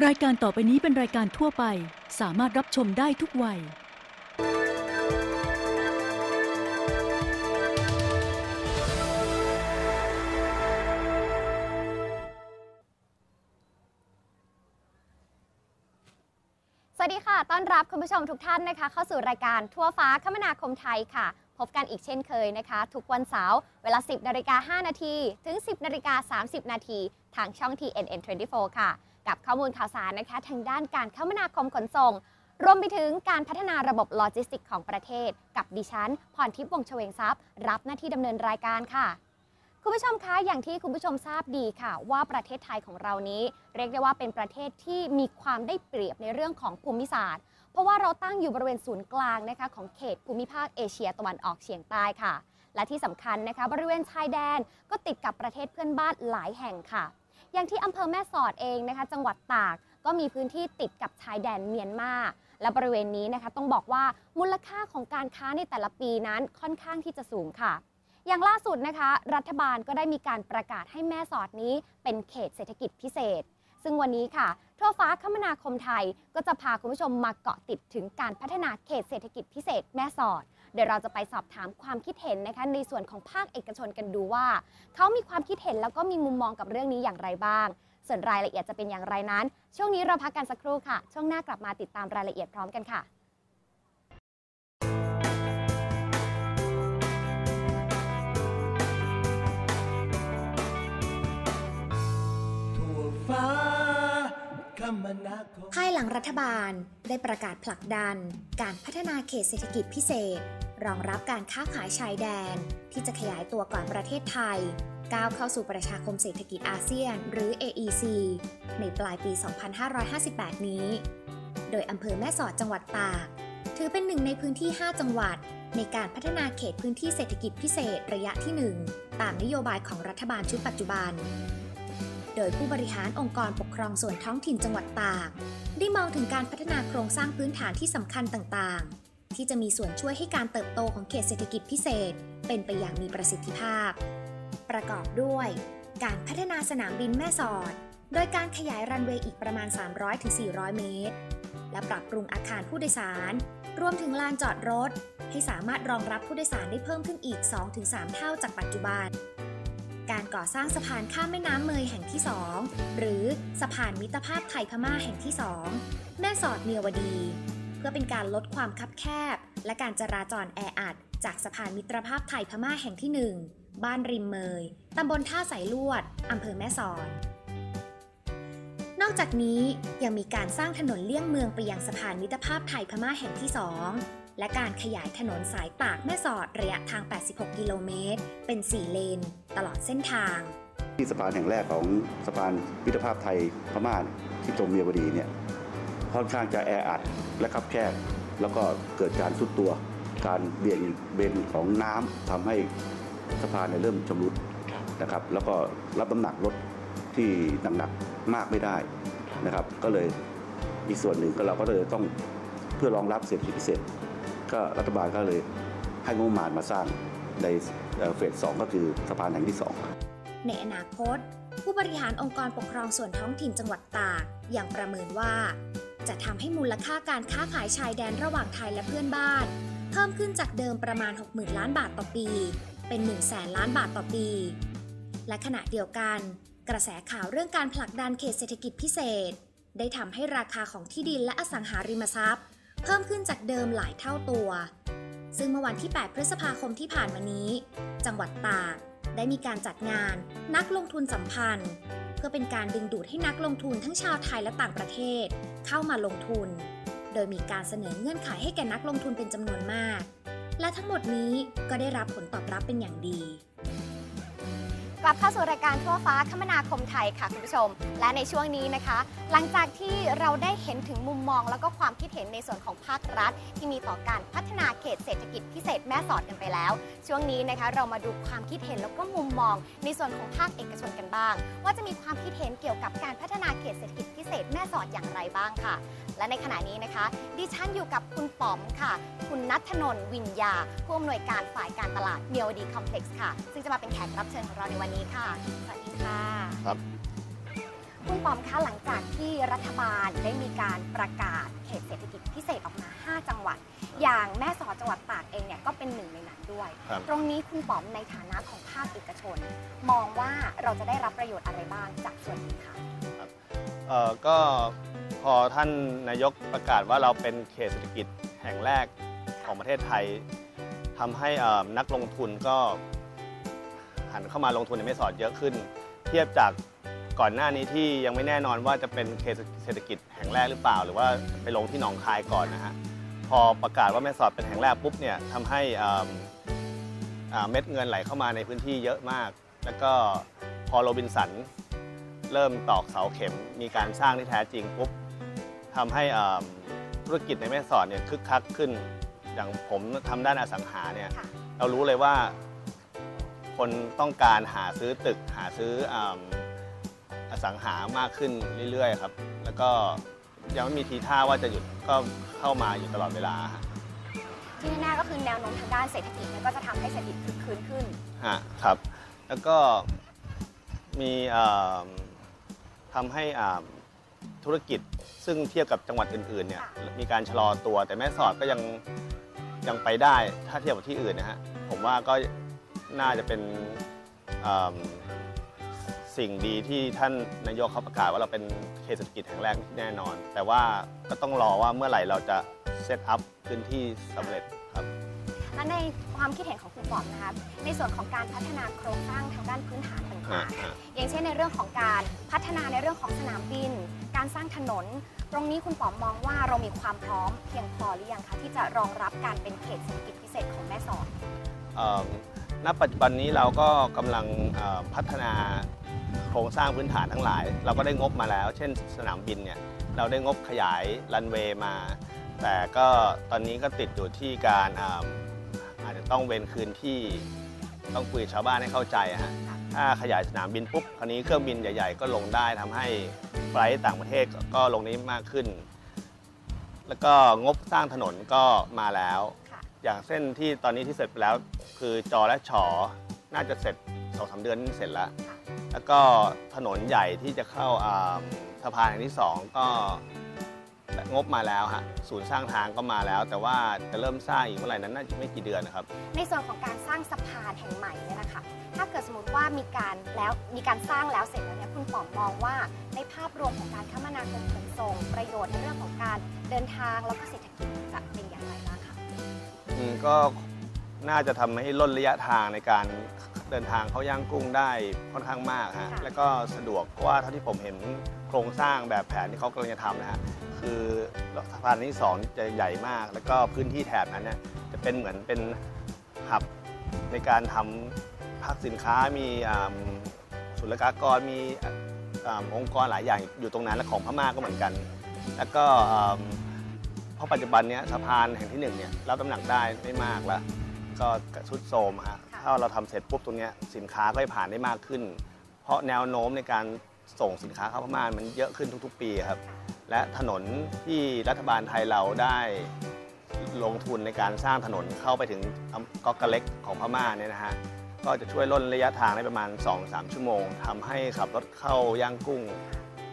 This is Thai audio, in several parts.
รายการต่อไปนี้เป็นรายการทั่วไป สามารถรับชมได้ทุกวัย สวัสดีค่ะ ต้อนรับคุณผู้ชมทุกท่านนะคะ เข้าสู่รายการทั่วฟ้าคมนาคมไทยค่ะ พบกันอีกเช่นเคยนะคะ ทุกวันเสาร์เวลา 10นาฬิกา5นาทีถึง 10นาฬิกา30 นาทีทางช่อง TNN 24 ค่ะ กับข้อมูลข่าวสารนะคะทางด้านการคมนาคมขนส่ง รวมไปถึงการพัฒนาระบบโลจิสติกของประเทศ กับดิฉันพรทิพย์วงศ์เฉวงทรัพย์ รับหน้าที่ดำเนินรายการค่ะ คุณผู้ชมคะอย่างที่คุณผู้ชมทราบดีค่ะ ว่าประเทศไทยของเรานี้ เรียกได้ว่าเป็นประเทศที่มีความได้เปรียบในเรื่องของภูมิศาสตร์ เพราะว่าเราตั้งอยู่บริเวณศูนย์กลางนะคะของเขตภูมิภาคเอเชียตะวันออกเฉียงใต้ค่ะ และที่สำคัญนะคะบริเวณชายแดนก็ติดกับประเทศเพื่อนบ้านหลายแห่งค่ะ อย่างที่อำเภอแม่สอดเองนะคะ จังหวัดตาก ก็มีพื้นที่ติดกับชายแดนเมียนมาและบริเวณนี้นะคะต้องบอกว่ามูลค่าของการค้าในแต่ละปีนั้นค่อนข้างที่จะสูงค่ะ อย่างล่าสุดนะคะ รัฐบาลก็ได้มีการประกาศให้แม่สอดนี้เป็นเขตเศรษฐกิจพิเศษ ซึ่งวันนี้ค่ะทั่วฟ้าคมนาคมไทย ก็จะพาคุณผู้ชมมาเกาะติดถึงการพัฒนาเขตเศรษฐกิจพิเศษแม่สอด เดี๋ยวเราจะไปสอบถามความคิดเห็นนะคะในส่วนของภาคเอกชนกันดูว่า เขามีความคิดเห็นแล้วก็มีมุมมองกับเรื่องนี้อย่างไรบ้าง ส่วนรายละเอียดจะเป็นอย่างไรนั้น ช่วงนี้เราพักกันสักครู่ค่ะ ช่วงหน้ากลับมาติดตามรายละเอียดพร้อมกันค่ะทั่วฟ้า ภายหลังรัฐบาลได้ประกาศผลักดัน การพัฒนาเขตเศรษฐกิจพิเศษ รองรับการค้าขายชายแดน ที่จะขยายตัวก่อนประเทศไทย ก้าวเข้าสู่ประชาคมเศรษฐกิจอาเซียน หรือ AEC ในปลายปี 2558 นี้ โดยอำเภอแม่สอดจังหวัดตาก ถือเป็นหนึ่งในพื้นที่ 5 จังหวัด ในการพัฒนาเขตพื้นที่เศรษฐกิจพิเศษระยะที่ 1 ตามนโยบายของรัฐบาลชุดปัจจุบัน โดยผู้บริหารองค์กรปกครองส่วนท้องถิ่นจังหวัดตากได้มองถึงการพัฒนาโครงสร้างพื้นฐานที่สำคัญต่างๆ ที่จะมีส่วนช่วยให้การเติบโตของเขตเศรษฐกิจพิเศษ เป็นไปอย่างมีประสิทธิภาพ ประกอบด้วย การพัฒนาสนามบินแม่สอด โดยการขยายรันเวย์อีกประมาณ 300-400 เมตร และปรับปรุงอาคารผู้โดยสาร รวมถึงลานจอดรถ ให้สามารถรองรับผู้โดยสารได้เพิ่มขึ้นอีก 2-3 เท่าจากปัจจุบัน การก่อสร้างสะพานข้ามแม่น้ำเมยแห่งที่ 2 หรือสะพานมิตรภาพไทยพม่าแห่งที่ 2 แม่สอดเมียวดี เพื่อเป็นการลดความคับแคบ และการจราจรแออัด จากสะพานมิตรภาพไทยพม่าแห่งที่ 1 บ้านริมเมยตำบลท่าสายลวดอำเภอแม่สอดนอกจากนี้ยังมีการสร้างถนนเลี่ยงเมืองไปยังสะพานมิตรภาพไทยพม่าแห่งที่ 2 และการขยายถนนสายตากแม่สอดระยะทาง 86 กิโลเมตร เป็น 4 เลน ตลอดเส้นทาง ที่สะพานแห่งแรกของสะพานมิตรภาพไทยพม่าที่ตรงเมียวดีเนี่ยค่อนข้างจะแออัดและคับแคบแล้วก็เกิดการสุดตัว การเบี่ยงเบนของน้ำทำให้สะพานเนี่ยเริ่มชำรุดนะครับ แล้วก็รับน้ำหนักรถที่หนักๆมากไม่ได้นะครับ ก็เลยอีกส่วนหนึ่งก็เราก็เลยต้องเพื่อรองรับเศรษฐกิจพิเศษ ก็รัฐบาลก็เลยให้งบประมาณมาสร้างในเฟสสองก็คือสะพานแห่งที่สองในอนาคต ผู้บริหารองค์กรปกครองส่วนท้องถิ่นจังหวัดตากยังประเมินว่า จะทำให้มูลค่าการค้าขายชายแดนระหว่างไทยและเพื่อนบ้าน เพิ่มขึ้นจากเดิมประมาณ 60,000 ล้านบาทต่อปี เป็น 1 0 0 0 0แสนล้านบาทต่อปี และขณะเดียวกัน กระแสข่าวเรื่องการผลักดันเขตเศรษฐกิจพิเศษ ได้ทำให้ราคาของที่ดินและอสังหาริมทรัพย์ เพิ่มขึ้นจากเดิมหลายเท่าตัว ซึ่งเมื่อวันที่ 8 พฤษภาคมที่ผ่านมานี้ จังหวัดตากได้มีการจัดงานนักลงทุนสัมพันธ์ เพื่อเป็นการดึงดูดให้นักลงทุนทั้งชาวไทยและต่างประเทศ เข้ามาลงทุน โดยมีการเสนอเงื่อนไขให้แก่นักลงทุนเป็นจำนวนมาก และทั้งหมดนี้ก็ได้รับผลตอบรับเป็นอย่างดี กลับเข้าสู่รายการทั่วฟ้าคมนาคมไทยค่ะคุณผู้ชม และในช่วงนี้นะคะ หลังจากที่เราได้เห็นถึงมุมมอง แล้วก็ความคิดเห็นในส่วนของภาครัฐ ที่มีต่อการพัฒนาเขตเศรษฐกิจพิเศษแม่สอดกันไปแล้ว ช่วงนี้นะคะเรามาดูความคิดเห็นแล้วก็มุมมอง ในส่วนของภาคเอกชนกันบ้าง ว่าจะมีความคิดเห็นเกี่ยวกับการพัฒนาเขตเศรษฐกิจพิเศษแม่สอดอย่างไรบ้างค่ะ และในขณะนี้นะคะ ดิฉันอยู่กับคุณป๋อมค่ะ คุณนัทนนท์วินยาผู้อำนวยการฝ่ายการตลาดเมียวดีคอมเพล็กซ์ค่ะ ซึ่งจะมาเป็นแขกรับเชิญของเราในวันนี้ค่ะ สวัสดีค่ะ ครับ คุณปอมคะหลังจากที่รัฐบาลได้มีการประกาศเขตเศรษฐกิจพิเศษออกมา 5 จังหวัด อย่างแม่สอดจังหวัดตากเองเนี่ยก็เป็นหนึ่งในนั้นด้วย ครับ ตรงนี้คุณปอมในฐานะของภาคเอกชน มองว่าเราจะได้รับประโยชน์อะไรบ้างจากส่วนนี้คะเอ่อก็พอท่านนายกประกาศว่าเราเป็นเขตเศรษฐกิจแห่งแรกของประเทศไทยทำให้เอ่อนักลงทุนก็ หันเข้ามาลงทุนในแม่สอดเยอะขึ้น เทียบจากก่อนหน้านี้ที่ยังไม่แน่นอนว่าจะเป็นเขตเศรษฐกิจแห่งแรกหรือเปล่า หรือว่าไปลงที่หนองคายก่อนนะฮะพอประกาศว่าแม่สอดเป็นแห่งแรกปุ๊บเนี่ยทำให้เอิ่มอ่าเม็ดเงินไหลเข้ามาในพื้นที่เยอะมาก แล้วก็พอโรบินสันเริ่มตอกเสาเข็มมีการสร้างที่แท้จริงปุ๊บทำให้อ่าธุรกิจในแม่สอดเนี่ยคึกคักขึ้น อย่างผมทำด้านอสังหาเนี่ยค่ะเรารู้เลยว่า คนต้องการหาซื้อตึกหาซื้ออ่าอสังหามากขึ้นเรื่อยๆครับ แล้วก็ยังไม่มีทีท่าว่าจะหยุดก็เข้ามาอยู่ตลอดเวลาฮะที่แน่ๆก็คือแนวโน้มทางด้านเศรษฐกิจเนี่ยก็จะทำให้เศรษฐกิจคึกคืนขึ้นฮะครับ แล้วก็มีอ่าทำให้อ่าธุรกิจซึ่งเทียบกับจังหวัดอื่นๆเนี่ยค่ะมีการชะลอตัวแต่แม่สอดก็ยังยังไปได้ถ้าเทียบกับที่อื่นนะฮะผมว่าก็ น่าจะเป็นอ่าสิ่งดีที่ท่านนายกเขาประกาศว่าเราเป็นเขตเศรษฐกิจแห่งแรกที่แน่นอน แต่ว่าก็ต้องรอว่าเมื่อไหร่เราจะเซตอัพพื้นที่สำเร็จครับและในความคิดเห็นของคุณปอมนะคะในส่วนของการพัฒนาโครงสร้างทางด้านพื้นฐานต่างๆอย่างเช่นในเรื่องของการพัฒนาในเรื่องของสนามบิน การสร้างถนน ตรงนี้คุณปอมมองว่าเรามีความพร้อมเพียงพอหรือยังคะที่จะรองรับการเป็นเขตเศรษฐกิจพิเศษของแม่สอดเอ่อ ณปัจจุบันนี้เราก็กำลังพัฒนาโครงสร้างพื้นฐานทั้งหลาย เราก็ได้งบมาแล้ว เช่น สนามบินเนี่ยเราได้งบขยายรันเวย์มา แต่ก็ตอนนี้ก็ติดอยู่ที่การอาจจะต้องเว้นคืนที่ต้องคุยกับชาวบ้านให้เข้าใจฮะถ้าขยายสนามบินปุ๊บคราวนี้เครื่องบินใหญ่ ๆ ก็ลงได้ทำให้ไฟล์ต่างประเทศก็ลงนี้มากขึ้น แล้วก็งบสร้างถนนก็มาแล้ว อย่างเส้นที่ตอนนี้ที่เสร็จไปแล้ว คือจอและฉอน่าจะเสร็จสองสาเดือนนี้เสร็จแล้ว แล้วก็ถนนใหญ่ที่จะเข้าสะพานแห่งที่สองก็งบมาแล้วฮะศูนย์สร้างทางก็มาแล้ว แต่ว่าจะเริ่มสร้างอีกเมื่อไหร่นั้นน่าจะไม่กี่เดือนนะครับ ในส่วนของการสร้างสะพานแห่งใหม่เนี่ยนะคะถ้าเกิดสมมติว่ามีการแล้วมีการสร้างแล้วเสร็จแล้วเนี่ยคุณป๋อมมองว่าในภาพรวมของการคมนาคมขนส่ง ประโยชน์ในเรื่องของการเดินทางแล้วก็เศรษฐกิจจะเป็นอย่างไรบ้างคะ ก็น่าจะทำให้ล่นระยะทางในการเดินทางเข้าย่างกุ้งได้ค่อนข้างมากฮะค่ะแล้วก็สะดวกเพราะว่าเท่าที่ผมเห็นโครงสร้างแบบแผนที่เขากำลังจะทำนะฮะคือสะพานที่สองจะใหญ่มาก แล้วก็พื้นที่แถบนั้นเนี่ยจะเป็นเหมือนเป็นหับในการทำพักสินค้ามีอ่าศุลกากรมีอ่าองค์กรหลายอย่างอยู่ตรงนั้นและของพม่าก็เหมือนกัน แล้วก็อ่าเพ ราะปัจจุบันเนี้ยสะพานแห่งที่หนึ่งเนี่ยรับน้ำหนักได้ไม่มากแล้วก็ชุดโทรมฮะค่ะถ้าเราทำเสร็จปุ๊บตรงเนี้ยสินค้าก็จะผ่านได้มากขึ้น เพราะแนวโน้มในการส่งสินค้าเข้าพม่ามันเยอะขึ้นทุก ๆ ปีครับและถนนที่รัฐบาลไทยเราได้ลงทุนในการสร้างถนนเข้าไปถึงอำเกาะกะเล็กของพม่าเนี่ยนะฮะก็จะช่วยลดระยะทางได้ประมาณ 2-3 ชั่วโมงทำให้ขับรถเข้าย่างกุ้ง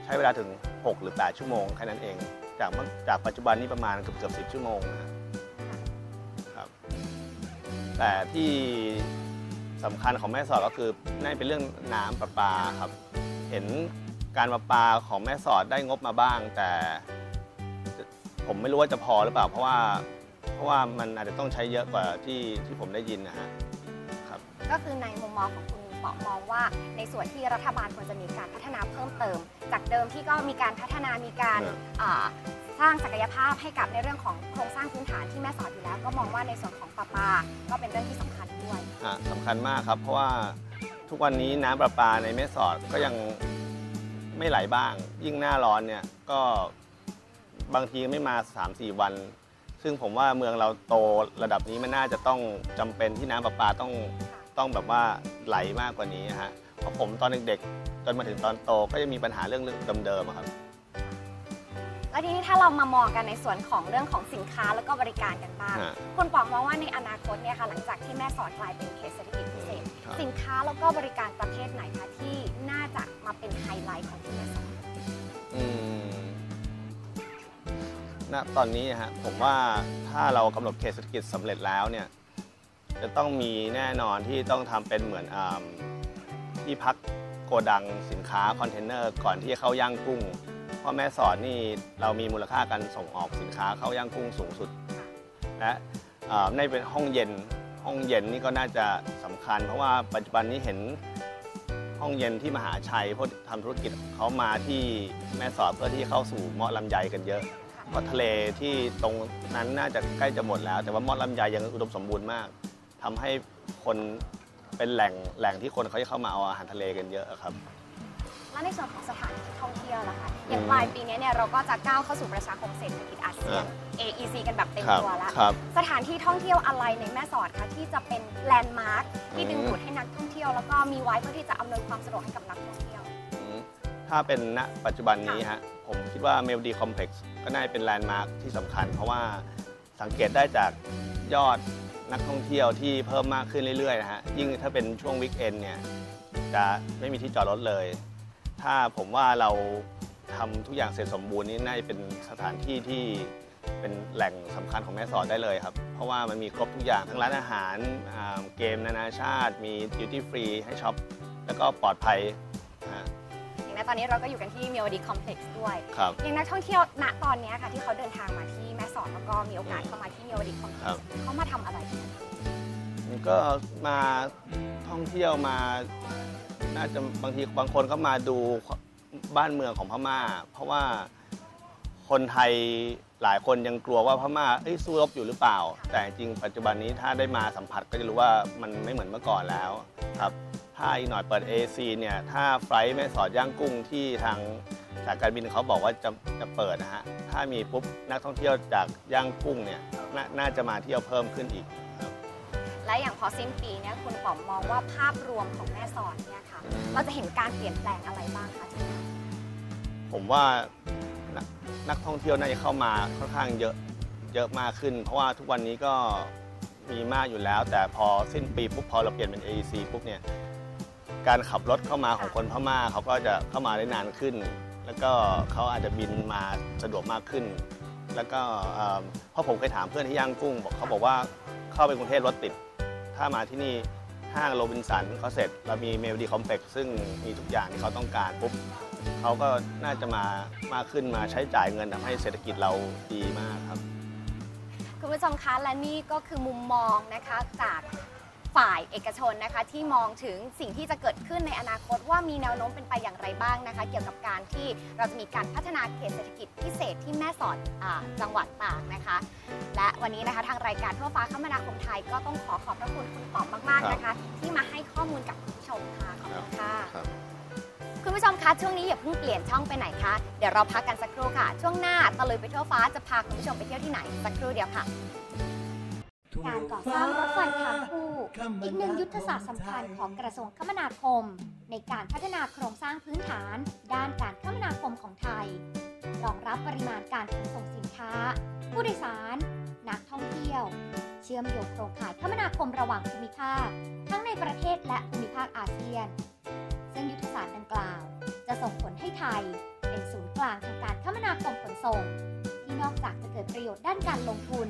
ใช้เวลาถึง 6 หรือ 8 ชั่วโมงแค่นั้นเอง จากเมื่อจากปัจจุบันนี้ประมาณเกือบเกือบ10ชั่วโมงนะครับแต่ที่สำคัญของแม่สอดก็คือนั่นเป็นเรื่องน้ำประปาครับ เห็นการประปาของแม่สอดได้งบมาบ้าง แต่ผมไม่รู้ว่าจะพอหรือเปล่า เพราะว่าเพราะว่ามันอาจจะต้องใช้เยอะกว่าที่ที่ผมได้ยินนะฮะครับ ก็คือในมุมมองของ ป๋อมมองว่า ในส่วนที่รัฐบาลควรจะมีการพัฒนาเพิ่มเติม จากเดิมที่ก็มีการพัฒนามีการครับอ่าสร้างศักยภาพให้กับในเรื่องของโครงสร้างพื้นฐานที่แม่สอดอยู่แล้ว ก็มองว่าในส่วนของประปา ก็เป็นเรื่องที่สำคัญด้วยอะสำคัญมากครับ เพราะว่าทุกวันนี้น้ำประปาในแม่สอดก็ยังไม่ไหลบ้าง ยิ่งหน้าร้อนเนี่ยก็บางทีไม่มา 3-4 วัน ซึ่งผมว่าเมืองเราโตระดับนี้มันน่าจะต้องจำเป็นที่น้ำประปาต้อง ต้องแบบว่าไหลมากกว่านี้ฮะเพราะผมตอนเด็กๆจนมาถึงตอนโตก็ยังมีปัญหาเรื่องเดิมๆอะครับ แล้วทีนี้ถ้าเรามามองกันในส่วนของเรื่องของสินค้าแล้วก็บริการกันบ้าง ฮะคุณป๋องมองว่าในอนาคตเนี่ยค่ะหลังจากที่แม่สอดกลายเป็นเขตเศรษฐกิจพิเศษ ครับ สินค้าแล้วก็บริการประเภทไหนคะที่น่าจะมาเป็นไฮไลท์ของที่แม่สอดอืมณตอนนี้ฮะผมว่าถ้าเรากำหนดเขตเศรษฐกิจสำเร็จแล้วเนี่ย จะต้องมีแน่นอนที่ต้องทำเป็นเหมือนอ่าที่พักโกดังสินค้าคอนเทนเนอร์ก่อนที่จะเข้าย่างกุ้งเพราะแม่สอดนี่เรามีมูลค่าการส่งออกสินค้าเข้าย่างกุ้งสูงสุด และอ่าในเป็นห้องเย็นห้องเย็นนี่ก็น่าจะสำคัญ เพราะว่าปัจจุบันนี้เห็นห้องเย็นที่มหาชัยเพวกทำธุรกิจเขามาที่แม่สอดเพื่อที่เข้าสู่เมาะลำไยกันเยอะ เพราะทะเลที่ตรงนั้นน่าจะใกล้จะหมดแล้ว แต่ว่าเมาะลำไยยังอุดมสมบูรณ์มาก ทำให้คนเป็นแหล่งแหล่งที่คนเขาจะเข้ามาเอาอาหารทะเลกันเยอะครับ และในส่วนของสถานที่ท่องเที่ยวล่ะคะอย่างอืมปลายปีนี้เนี่ยเราก็จะก้าวเข้าสู่ประชาคมเศรษฐกิจอาเซียน AEC กันแบบเต็มครับตัวแล้ว ครับ สถานที่ท่องเที่ยวอะไรในแม่สอดคะที่จะเป็นแลนด์มาร์คที่ดึงอืมดูดให้นักท่องเที่ยว แล้วก็มีไว้เพื่อที่จะอำนวยความสะดวกให้กับนักท่องเที่ยวอืมถ้าเป็นณปัจจุบันนี้ฮะผมคิดว่าเมลดีคอมเพล็กซ์ก็น่าจะเป็นแลนด์มาร์คที่สำคัญ เพราะว่าสังเกตได้จากยอด นักท่องเที่ยวที่เพิ่มมากขึ้นเรื่อยๆนะฮะยิ่งถ้าเป็นช่วงวิกเอนเนี่ยจะไม่มีที่จอดรถเลย ถ้าผมว่าเราทำทุกอย่างเสร็จสมบูรณ์นี่น่าจะเป็นสถานที่ที่เป็นแหล่งสำคัญของแม่สอดได้เลยครับ เพราะว่ามันมีครบทุกอย่างทั้งร้านอาหารอ่าเกมนานาชาติ มีดิวตี้ฟรีให้ช็อป แล้วก็ปลอดภัยนะฮะอย่างนั้นตอนนี้เราก็อยู่กันที่เมียวดีคอมเพล็กซ์ด้วย ครับ อย่างนักท่องเที่ยวณตอนนี้ค่ะที่เขาเดินทางมาที่ แม่สอดแล้วก็มีโอกาสเข้ามาที่เมียวดีคอมเพล็ครักบซ์เขามาทำอะไรกันก็มาท่องเที่ยวมา น่าจะบางทีบางคนก็มาดูบ้านเมืองของพม่า เพราะว่าคนไทยหลายคนยังกลัวว่าพม่าเอ้ยสู้รบอยู่หรือเปล่า แต่จริงๆปัจจุบันนี้ถ้าได้มาสัมผัสก็จะรู้ว่ามันไม่เหมือนเมื่อก่อนแล้วครับ ถ้าอีกหน่อยเปิด AC เนี่ย ถ้าไฟลท์แม่สอดย่างกุ้งที่ทางสายการบินเขาบอกว่าจะจะเปิดนะฮะ ถ้ามีปุ๊บนักท่องเที่ยวจากย่างกุ้งเนี่ยนาน่าจะมาเที่ยวเพิ่มขึ้นอีกครับ และอย่างพอสิ้นปีเนี่ยคุณป๋อมมองว่าภาพรวมของแม่สอดเนี่ยค่ะ เราจะเห็นการเปลี่ยนแปลงอะไรบ้างคะที่นี่ผมว่านักนักท่องเที่ยวน่าจะเข้ามาค่อนข้างเยอะเยอะมากขึ้น เพราะว่าทุกวันนี้ก็มีมากอยู่แล้ว แต่พอสิ้นปีปุ๊บพอเราเปลี่ยนเป็น AEC ปุ๊บเนี่ยการขับรถเข้ามาของคนพม่าเขาก็จะเข้ามาได้นานขึ้น แล้วก็เขาอาจจะบินมาสะดวกมากขึ้น แล้วก็เอ่อเพราะผมเคยถามเพื่อนที่ย่างกุ้งบอกเขาบอกว่าเข้าไปกรุงเทพรถติด ถ้ามาที่นี่ห้างโรบินสันเขาเสร็จเรามีเมลดีคอมเพล็กซ์ซึ่งมีทุกอย่างที่เขาต้องการปุ๊บเขาก็น่าจะมามากขึ้นมาใช้จ่ายเงินทำให้เศรษฐกิจเราดีมากครับ คุณผู้ชมคะและนี่ก็คือมุมมองนะคะจาก ฝ่ายเอกชนนะคะที่มองถึงสิ่งที่จะเกิดขึ้นในอนาคตว่ามีแนวโน้มเป็นไปอย่างไรบ้างนะคะ เกี่ยวกับการที่เราจะมีการพัฒนาเขตเศรษฐกิจพิเศษที่แม่สอดอาจังหวัดตากนะคะ และวันนี้นะคะทางรายการทั่วฟ้าคมนาคมไทยก็ต้องขอขอบพระคุณคุณป๋อมมากๆนะคะ ที่มาให้ข้อมูลกับคุณผู้ชมค่ะขอบคุณค่ะครับคุณผู้ชมคะช่วงนี้อย่าเพิ่งเปลี่ยนช่องไปไหนคะเดี๋ยวเราพักกันสักครู่ค่ะ ช่วงหน้าตะลุยไปทั่วฟ้าจะพาคุณผู้ชมไปเที่ยวที่ไหนสักครู่เดียวค่ะ การก่อสร้างรถไฟทางคู่อีกหนึ่งยุทธศาสตร์สำคัญของกระทรวงคมนาคม ในการพัฒนาโครงสร้างพื้นฐาน ด้านการคมนาคมของไทย รองรับปริมาณการขนส่งสินค้า ผู้โดยสาร นักท่องเที่ยว เชื่อมโยงโครงข่ายคมนาคมระหว่างภูมิภาค ทั้งในประเทศและภูมิภาคอาเซียน ซึ่งยุทธศาสตร์ดังกล่าว จะส่งผลให้ไทย เป็นศูนย์กลางทางการคมนาคมขนส่ง นอกจากจะเกิดประโยชน์ด้านการลงทุน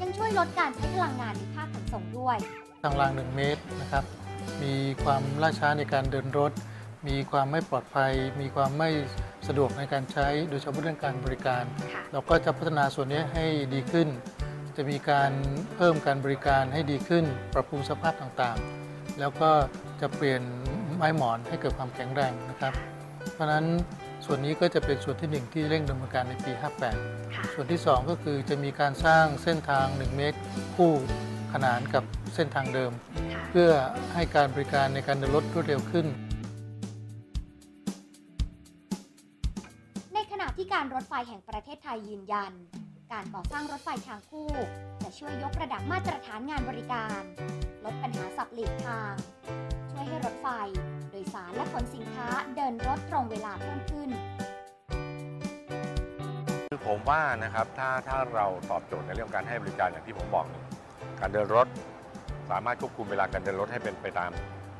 ยังช่วยลดการใช้พลังงานในภาคขนส่งด้วย ทางราง 1 เมตรนะครับ มีความล่าช้าในการเดินรถ มีความไม่ปลอดภัย มีความไม่สะดวกในการใช้ โดยเฉพาะเรื่องการบริการค่ะเราก็จะพัฒนาส่วนนี้ให้ดีขึ้น จะมีการเพิ่มการบริการให้ดีขึ้น ปรับปรุงสภาพต่างๆ แล้วก็จะเปลี่ยนไม้หมอนให้เกิดความแข็งแรงนะครับ เพราะฉะนั้น ส่วนนี้ก็จะเป็นส่วนที่หนึ่งที่เร่งดำเนินการในปี 58ค่ะส่วนที่ 2 ก็คือจะมีการสร้างเส้นทาง 1 เมตร คู่ขนานกับเส้นทางเดิมค่ะเพื่อให้การบริการในการเดินรถรวดเร็วขึ้น ในขณะที่การรถไฟแห่งประเทศไทยยืนยัน การก่อสร้างรถไฟทางคู่ จะช่วยยกระดับมาตรฐานงานบริการ ลดปัญหาสับหลีกทาง ช่วยให้รถไฟโด ยสารและขนสินค้าเดินรถตรงเวลาเพิ่มขึ้น คือผมว่านะครับถ้าถ้าเราตอบโจทย์ในเรื่องการให้บริการอย่างที่ผมบอกเนี่ยการเดินรถสามารถควบคุมเวลาการเดินรถให้เป็นไปตาม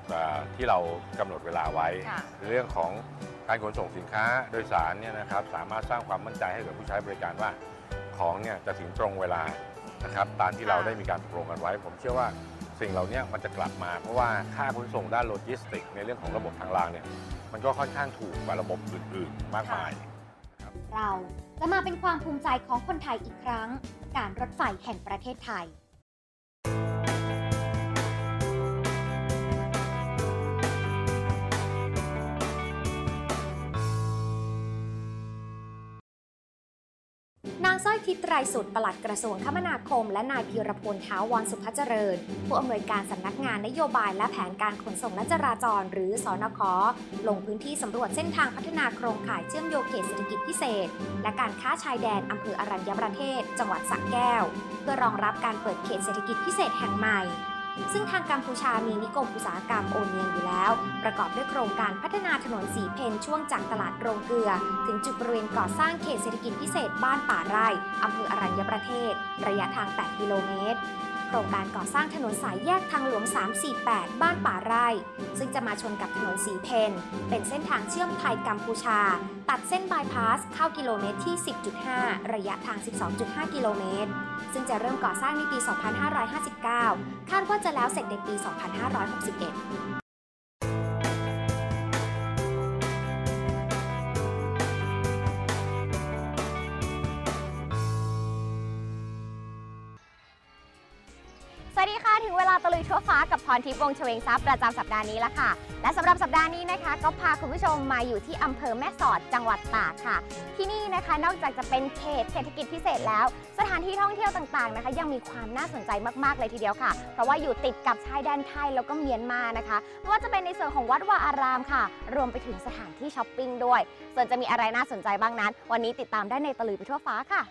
เอ่อที่เรากำหนดเวลาไว้ ค่ะ เรื่องของการขนส่งสินค้าโดยสารเนี่ยนะครับสามารถสร้างความมั่นใจให้กับผู้ใช้บริการว่าของเนี่ยจะถึงตรงเวลานะครับตามที่เราได้มีการตกลงกันไว้ ผมเชื่อว่า สิ่งเหล่านี้มันจะกลับมา เพราะว่าค่าขนส่งด้านโลจิสติก ในเรื่องของระบบทางรางเนี่ยมันก็ค่อนข้างถูกกว่าระบบอื่นๆ มากมายเราจะมาเป็นความภูมิใจของคนไทยอีกครั้ง การรถไฟแห่งประเทศไทย ทิพย์ไตรสุดปลัดกระทรวงคมนาคม และนายพีรพลท้าวรสุภเจริญ ผู้อำนวยการสำนักงานนโยบายและแผนการขนส่งและจราจร หรือสอนคลงพื้นที่สำรวจเส้นทางพัฒนาโครงข่ายเชื่อมโยงเขตเศรษฐกิจพิเศษ และการค้าชายแดนอำเภออรัญญประเทศ จังหวัดสระแก้ว เพื่อรองรับการเปิดเขตเศรษฐกิจพิเศษแห่งใหม่ ซึ่งทางกัมพูชามีนิคมอุตสาหกรรมโอนเนียงอยู่แล้ว ประกอบด้วยโครงการพัฒนาถนนสีเพนช่วงจากตลาดโรงเกลือ ถึงจุดบริเวณก่อสร้างเขตเศรษฐกิจพิเศษบ้านป่าไร่อำเภออรัญญประเทศ ระยะทาง 8 กิโลเมตร ตรงการก่อสร้างถนนสายแยกทางหลวง 348 บ้านป่าไร่ ซึ่งจะมาชนกับถนนสีเพน เป็นเส้นทางเชื่อมไทยกัมพูชา ตัดเส้นบายพาสเข้ากิโลเมตรที่ 10.5 ระยะทาง 12.5 กิโลเมตร ซึ่งจะเริ่มก่อสร้างในปี 2559 คาดว่าจะแล้วเสร็จในปี 2561 ดีค่ะ ถึงเวลาตะลุยทั่วฟ้ากับพรทิพย์วงเฉวงทรัพย์ประจำสัปดาห์นี้แล้วค่ะ และสำหรับสัปดาห์นี้นะคะ ก็พาคุณผู้ชมมาอยู่ที่อำเภอแม่สอดจังหวัดตากค่ะ ที่นี่นะคะนอกจากจะเป็นเขตเศรษฐกิจพิเศษแล้ว สถานที่ท่องเที่ยวต่างๆนะคะ ยังมีความน่าสนใจมากๆเลยทีเดียวค่ะ เพราะว่าอยู่ติดกับชายแดนไทยแล้วก็เมียนมานะคะไม่ว่าจะเป็นในส่วนของวัดวาอารามค่ะ รวมไปถึงสถานที่ช้อปปิ้งด้วย ส่วนจะมีอะไรน่าสนใจบ้างนั้น วันนี้ติดตามได้ในตะลุยไปทั่วฟ้าค่ะ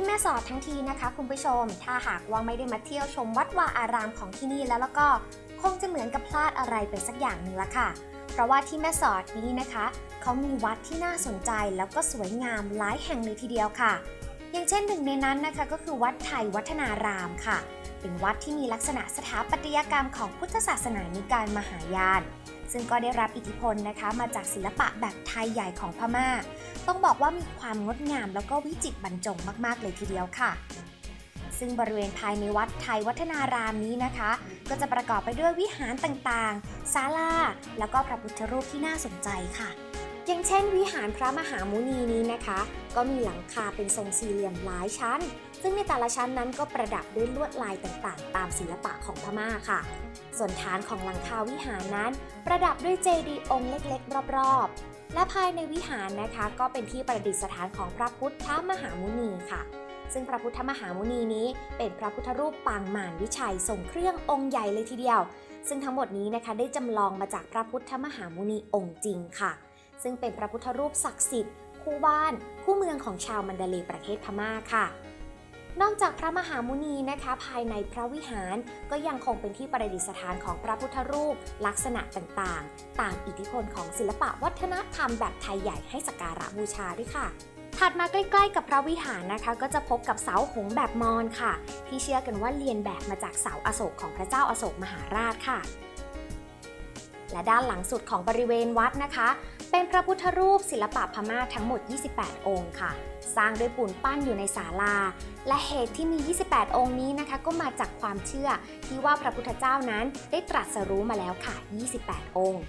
ที่แม่สอดทั้งทีนะคะ คุณผู้ชม ถ้าหากว่าไม่ได้มาเที่ยวชมวัดวาอารามของที่นี่แล้วแล้วก็คงจะเหมือนกับพลาดอะไรไปสักอย่างหนึ่งละค่ะ เพราะว่าที่แม่สอดนี้นะคะ เขามีวัดที่น่าสนใจแล้วก็สวยงามหลายแห่งเลยทีเดียวค่ะ อย่างเช่นหนึ่งในนั้นนะคะก็คือวัดไทยวัฒนารามค่ะ เป็นวัดที่มีลักษณะสถาปัตยกรรมของพุทธศาสนานิกายมหายาน ซึ่งก็ได้รับอิทธิพลนะคะมาจากศิลปะแบบไทยใหญ่ของพม่า ต้องบอกว่ามีความงดงามแล้วก็วิจิตรบรรจงมาก ๆ เลยทีเดียวค่ะ ซึ่งบริเวณภายในวัดไทยวัฒนารามนี้นะคะ ก็จะประกอบไปด้วยวิหารต่างๆ ศาลา แล้วก็พระพุทธรูปที่น่าสนใจค่ะอย่างเช่น วิหารพระมหามุนีนี้นะคะ ก็มีหลังคาเป็นทรงสี่เหลี่ยมหลายชั้น ซึ่งในแต่ละชั้นนั้นก็ประดับด้วยลวดลายต่างๆ ตามศิลปะของพม่าค่ะ ส่วนฐานของหลังคาวิหารนั้น ประดับด้วยเจดีย์องค์เล็กๆ รอบๆ และภายในวิหารนะคะก็เป็นที่ประดิษฐานของพระพุทธมหามุนีค่ะ ซึ่งพระพุทธมหามุนีนี้ เป็นพระพุทธรูปปางมานวิชัยทรงเครื่ององค์ใหญ่เลยทีเดียว ซึ่งทั้งหมดนี้นะคะได้จำลองมาจากพระพุทธมหามุนีองค์จริงค่ะ ซึ่งเป็นพระพุทธรูปศักดิ์สิทธิ์คู่บ้าน คู่เมืองของชาวมันดาเลย์ประเทศพม่าค่ะ นอกจากพระมหามุนีนะคะ ภายในพระวิหารก็ยังคงเป็นที่ประดิษฐานของพระพุทธรูป ลักษณะต่างๆ ตามอิทธิพลของศิลปะวัฒนธรรมแบบไทยใหญ่ให้สักการะบูชาด้วยค่ะถัดมาใกล้ๆกับพระวิหารนะคะ ก็จะพบกับเสาหงแบบมอญค่ะ ที่เชื่อกันว่าเรียนแบบมาจากเสาอโศกของพระเจ้าอโศกมหาราชค่ะ และด้านหลังสุดของบริเวณวัดนะคะ เป็นพระพุทธรูปศิลปะพม่าทั้งหมด 28 องค์ค่ะ สร้างด้วยปูนปั้นอยู่ในศาลา และเหตุที่มี 28 องค์นี้นะคะ ก็มาจากความเชื่อที่ว่าพระพุทธเจ้านั้นได้ตรัสรู้มาแล้วค่ะ 28 องค์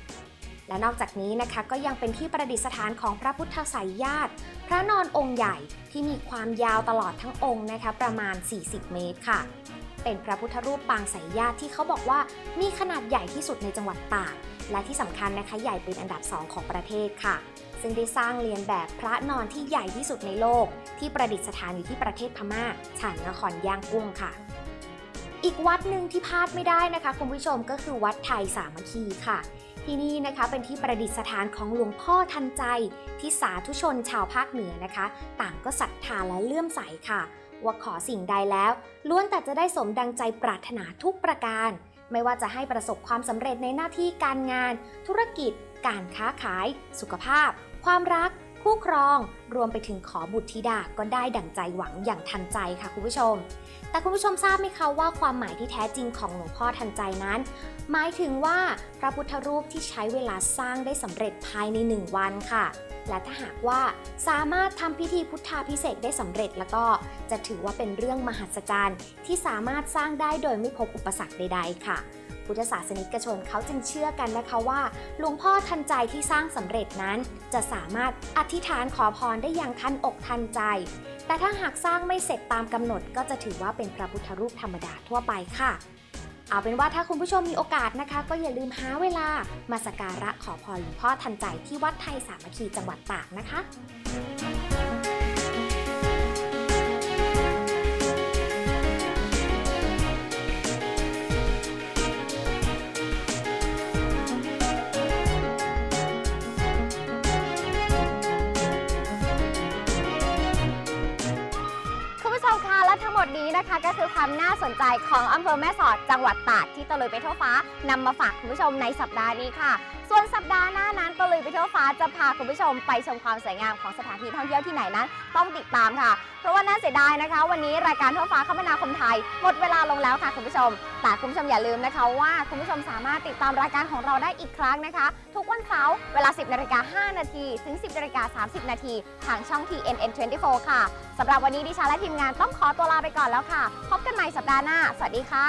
และนอกจากนี้นะคะก็ยังเป็นที่ประดิษฐานของพระพุทธไสยญาติ พระนอนองค์ใหญ่ที่มีความยาวตลอดทั้งองค์นะคะ ประมาณ 40 เมตรค่ะเป็นพระพุทธรูปปางไสยญาติที่เขาบอกว่ามีขนาดใหญ่ที่สุดในจังหวัดตาก และที่สำคัญนะคะใหญ่เป็นอันดับ 2 ของประเทศค่ะ ซึ่งได้สร้างเรียนแบบพระนอนที่ใหญ่ที่สุดในโลก ที่ประดิษฐานอยู่ที่ประเทศพม่าฉานนครย่างกุ้งค่ะ อีกวัดหนึ่งที่พลาดไม่ได้นะคะ คุณผู้ชมก็คือวัดไทยสามัคคีค่ะ ที่นี่นะคะเป็นที่ประดิษฐานของหลวงพ่อทันใจ ที่สาธุชนชาวภาคเหนือนะคะ ต่างก็ศรัทธาและเลื่อมใสค่ะ ว่าขอสิ่งใดแล้ว ล้วนแต่จะได้สมดังใจปรารถนาทุกประการ ไม่ว่าจะให้ประสบความสำเร็จในหน้าที่การงาน ธุรกิจ การค้าขาย สุขภาพ ความรัก คู่ครอง รวมไปถึงขอบุตรธิดาก็ได้ดั่งใจหวังอย่างทันใจค่ะคุณผู้ชม แต่คุณผู้ชมทราบไหมคะว่าความหมายที่แท้จริงของหลวงพ่อทันใจนั้น หมายถึงว่าพระพุทธรูปที่ใช้เวลาสร้างได้สำเร็จภายในหนึ่งวันค่ะและถ้าหากว่าสามารถทำพิธีพุทธาพิเศษได้สำเร็จแล้วก็จะถือว่าเป็นเรื่องมหัศจรรย์ที่สามารถสร้างได้โดยไม่พบอุปสรรคใด ๆ ค่ะ พุทธศาสนิกชนเขาจึงเชื่อกันนะคะว่าหลวงพ่อทันใจที่สร้างสำเร็จนั้น จะสามารถอธิษฐานขอพรได้อย่างทันอกทันใจ แต่ถ้าหากสร้างไม่เสร็จตามกำหนด ก็จะถือว่าเป็นพระพุทธรูปธรรมดาทั่วไปค่ะเอาเป็นว่าถ้าคุณผู้ชมมีโอกาสนะคะ ก็อย่าลืมหาเวลามาสักการะขอพรหลวงพ่อทันใจที่วัดไทยสามัคคีจังหวัดตากนะคะ ก็คือความน่าสนใจของอำเภอแม่สอดจังหวัดตราดที่ตะลุยไปทั่วฟ้านำมาฝากคุณผู้ชมในสัปดาห์นี้ค่ะ ส่วนสัปดาห์หน้านั้นตะลุยไปทั่วฟ้าจะพาคุณผู้ชมไปชมความสวยงามของสถานที่ท่องเที่ยวที่ไหนนั้น ต้องติดตามค่ะ เพราะว่าน่าเสียดายนะคะ วันนี้รายการทั่วฟ้าคมนาคมไทย หมดเวลาลงแล้วค่ะคุณผู้ชม แต่คุณผู้ชมอย่าลืมนะคะว่าคุณผู้ชมสามารถติดตามรายการของเราได้อีกครั้งนะคะ ทุกวันเสาร์เวลา 10นาฬิกา5นาทีถึง 10นาฬิกา30นาทีทางช่อง TNN 24 ค่ะสำหรับวันนี้ดิฉันและทีมงานต้องขอตัวลาไปก่อนแล้วค่ะพบกันใหม่สัปดาห์หน้า สวัสดีค่ะ